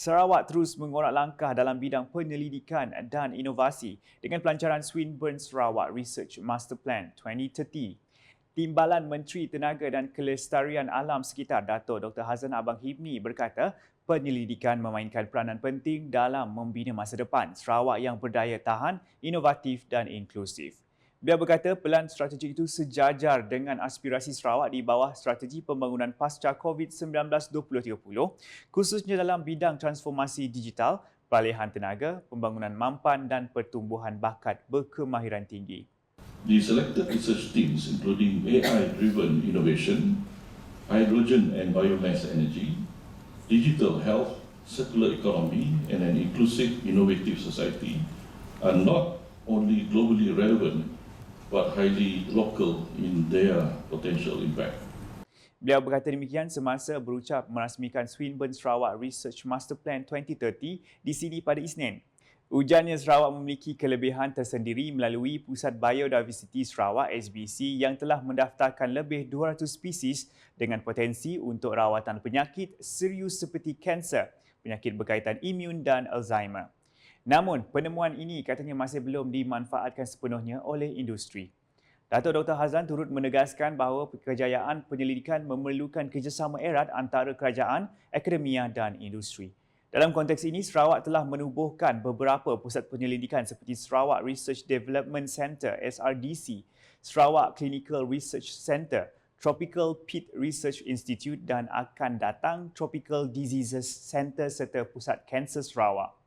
Sarawak terus mengorak langkah dalam bidang penyelidikan dan inovasi dengan pelancaran Swinburne Sarawak Research Master Plan 2030. Timbalan Menteri Tenaga dan Kelestarian Alam Sekitar Dato' Dr. Hazan Abang Hibni berkata penyelidikan memainkan peranan penting dalam membina masa depan Sarawak yang berdaya tahan, inovatif dan inklusif. Beliau berkata pelan strategi itu sejajar dengan aspirasi Sarawak di bawah strategi pembangunan pasca COVID-19 2030 khususnya dalam bidang transformasi digital, peralihan tenaga, pembangunan mampan dan pertumbuhan bakat berkemahiran tinggi. The selected research teams including AI-driven innovation, hydrogen and biomass energy, digital health, circular economy and an inclusive innovative society are not only globally relevant but highly local in their potential impact. Beliau berkata demikian semasa berucap merasmikan Swinburne Sarawak Research Master Plan 2030 di sini pada Isnin. Ujarnya Sarawak memiliki kelebihan tersendiri melalui Pusat Biodiversity Sarawak SBC yang telah mendaftarkan lebih 200 spesies dengan potensi untuk rawatan penyakit serius seperti kanser, penyakit berkaitan imun dan Alzheimer. Namun, penemuan ini katanya masih belum dimanfaatkan sepenuhnya oleh industri. Dato' Dr. Hazan turut menegaskan bahawa kejayaan penyelidikan memerlukan kerjasama erat antara kerajaan, akademia dan industri. Dalam konteks ini, Sarawak telah menubuhkan beberapa pusat penyelidikan seperti Sarawak Research Development Centre SRDC, Sarawak Clinical Research Centre, Tropical Pit Research Institute dan akan datang Tropical Diseases Centre serta Pusat Kanser Sarawak.